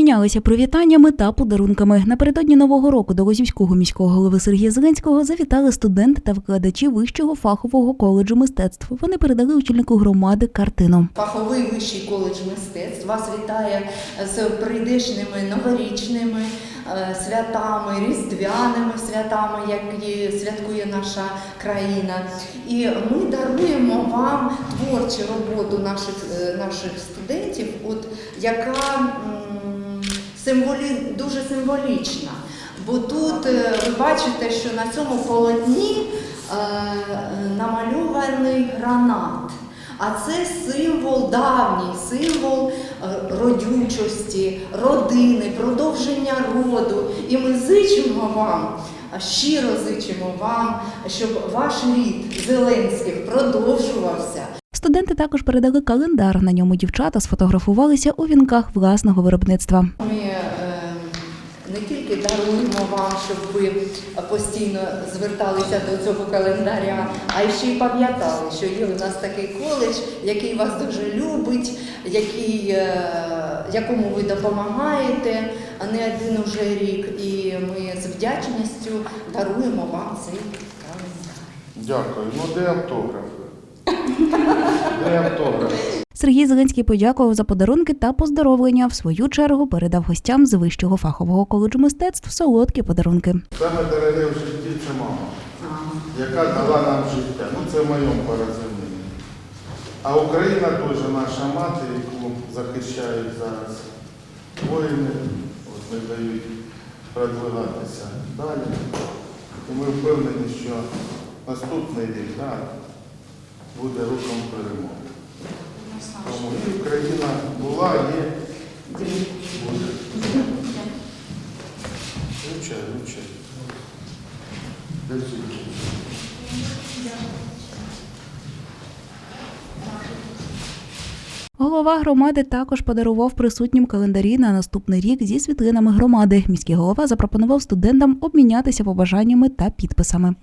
Обмінялися привітаннями та подарунками. Напередодні нового року до Лозівського міського голови Сергія Зеленського завітали студенти та викладачі вищого фахового коледжу мистецтв. Вони передали очільнику громади картину. Фаховий вищий коледж мистецтв вас вітає з прийдешніми новорічними е, святами, різдвяними святами, які святкує наша країна. І ми даруємо вам творчу роботу наших, е, наших студентів, от, яка символі, дуже символічна. Бо тут е, ви бачите, що на цьому полотні е, намальований гранат. А це символ давній, символ е, родючості, родини, продовження роду. І ми зичимо вам, щиро зичимо вам, щоб ваш рід Зеленських продовжувався. Студенти також передали календар. На ньому дівчата сфотографувалися у вінках власного виробництва. Ми не тільки даруємо вам, щоб ви постійно зверталися до цього календаря, а й ще й пам'ятали, що є у нас такий коледж, який вас дуже любить, який, е, якому ви допомагаєте, не один уже рік. І ми з вдячністю даруємо вам цей календар. Дякую. Ну де автографи? Де автографи? Сергій Зеленський подякував за подарунки та поздоровлення. В свою чергу передав гостям з вищого фахового коледжу мистецтв солодкі подарунки. Саме дороге в житті це мама, яка дала нам життя. Ну це в моєму порозумінні. А Україна теж наша мати, яку захищають зараз. Воїни от, не дають продвигатися далі. І ми впевнені, що наступний рік да, буде роком перемоги. Тому і Україна була, є, буде. Вивчай. Голова громади також подарував присутнім календарі на наступний рік зі світлинами громади. Міський голова запропонував студентам обмінятися побажаннями та підписами.